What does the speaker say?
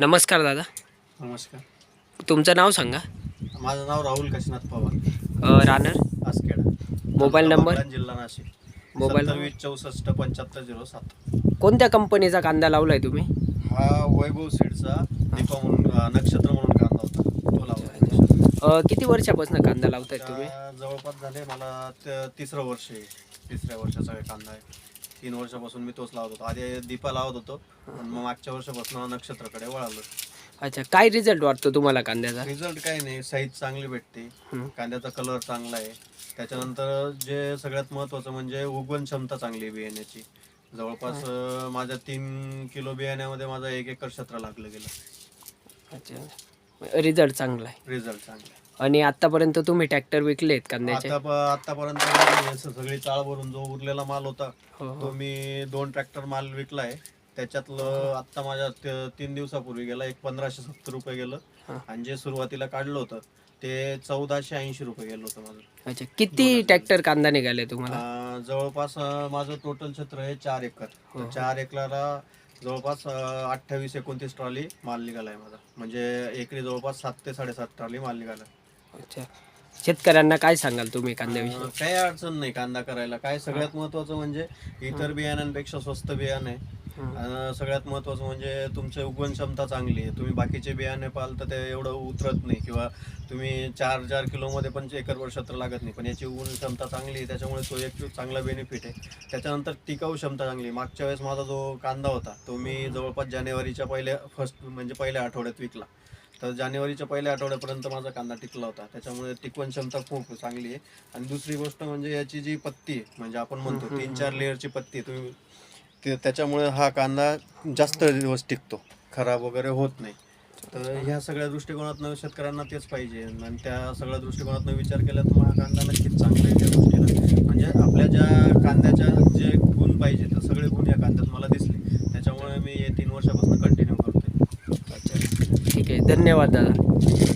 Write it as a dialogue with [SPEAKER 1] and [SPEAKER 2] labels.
[SPEAKER 1] नमस्कार दादा.
[SPEAKER 2] नमस्कार.
[SPEAKER 1] तुमचं नाव सांगा.
[SPEAKER 2] माझं नाव राहुल काशीनाथ पवार.
[SPEAKER 1] अ, राहणार?
[SPEAKER 2] आसखेडा.
[SPEAKER 1] Mobile number?
[SPEAKER 2] जिल्हा नाशिक.
[SPEAKER 1] मोबाईल
[SPEAKER 2] सत्तावीस चौसष्ट पंच्याहत्तर झिरो सात.
[SPEAKER 1] कोणत्या कंपनीचा कांदा लावलाय तुम्ही?
[SPEAKER 2] हा वैभव सीडचा दीपा म्हणून अं, नक्षत्र म्हणून कांदा होता. तो लावला
[SPEAKER 1] अ, किती वर्षापासून कांदा लावताय तुम्ही?
[SPEAKER 2] त्या जवळपास झाले मला त- तिसरं वर्ष आहे. तिसऱ्या वर्षाचा हे कांदा आहे. तीन वर्षापासून मी तोच लावत होतो. आधी दीपा लावत होतो पण मग मागच्या वर्षापासून नक्षत्राकडे वळालो.
[SPEAKER 1] अच्छा काय रिझल्ट वाटतो तुम्हाला कांद्याचा?
[SPEAKER 2] रिझल्ट काय नाही साईज चांगली भेटते. कांद्याचा कलर चांगला आहे. त्याच्यानंतर जे सगळ्यात महत्वाचं म्हणजे उगवण क्षमता चांगली आहे बियाण्याची. जवळपास अं, माझ्या तीन किलो बियाण्यामध्ये माझा एक एकर क्षेत्र लागलं गेलं.
[SPEAKER 1] अच्छा. रिझल्ट चांगला आहे.
[SPEAKER 2] रिझल्ट चांगला आहे.
[SPEAKER 1] आणि आतापर्यंत तुम्ही ट्रॅक्टर विकलेत कांद्याचे?
[SPEAKER 2] आता प- आतापर्यंत मी असं सगळी चाळ भरून जो उरलेला माल होता
[SPEAKER 1] हो
[SPEAKER 2] तो
[SPEAKER 1] हो
[SPEAKER 2] मी दोन ट्रॅक्टर माल विकलाय. त्याच्यातलं आत्ता माझ्या त- तीन दिवसापूर्वी गेला एक पंधराशे सत्तर रुपये गेलं.
[SPEAKER 1] हा.
[SPEAKER 2] आणि जे सुरुवातीला काढलं होतं ते चौदाशे ऐंशी रुपये गेलं होतं माझं.
[SPEAKER 1] अच्छा किती ट्रॅक्टर कांदा निघाले तुम्हाला?
[SPEAKER 2] अं, जवळपास अं, माझं टोटल क्षेत्र आहे चार एकर.
[SPEAKER 1] हो,
[SPEAKER 2] तर
[SPEAKER 1] हो.
[SPEAKER 2] चार एकराला जवळपास अठ्ठावीस एकोणतीस ट्रॉली माल निघालाय माझा. म्हणजे एकरी जवळपास सात ते साडेसात ट्रॉली माल निघाला.
[SPEAKER 1] अच्छा. शेतकऱ्यांना काय सांगाल तुम्ही कांद्याविषयी
[SPEAKER 2] काही अडचण नाही कांदा करायला. काय सगळ्यात महत्वाचं म्हणजे इतर बियाण्यांपेक्षा स्वस्त बियाणं. आणि सगळ्यात महत्वाचं म्हणजे तुमची उगवण क्षमता चांगली आहे. तुम्ही बाकीचे बियाणे पाल तर ते एवढं उतरत नाही किंवा तुम्ही चार चार किलोमध्ये पण एकर वर्षात तर लागत नाही. पण याची उगवण क्षमता चांगली आहे. त्याच्यामुळे तो एक चांगला बेनिफिट आहे. त्याच्यानंतर टिकाऊ क्षमता चांगली आहे. मागच्या वेळेस माझा जो कांदा होता तो मी जवळपास जानेवारीच्या पहिल्या फर्स्ट म्हणजे पहिल्या आठवड्यात विकला. तर जानेवारीच्या पहिल्या आठवड्यापर्यंत माझा कांदा टिकला होता. त्याच्यामुळे टिकवण क्षमता खूप चांगली आहे. आणि दुसरी गोष्ट म्हणजे याची जी पत्ती आहे म्हणजे आपण म्हणतो तीन चार लेअरची पत्ती तुम्ही ते त्याच्यामुळे हा कांदा जास्त दिवस टिकतो. खराब वगैरे होत नाही. तर ह्या सगळ्या दृष्टिकोनातनं शेतकऱ्यांना तेच पाहिजे. आणि त्या सगळ्या दृष्टिकोनातनं विचार केला तर मग हा कांदा नक्कीच चांगला आहे त्या म्हणजे आपल्या ज्या कांद्याच्या जे गुण पाहिजे तर सगळे गुण या कांद्यात मला दिसले त्याच्यामुळे मी हे तीन वर्षापासून कंटिन्यू करतोय
[SPEAKER 1] अच्छा ठीक आहे धन्यवाद दादा.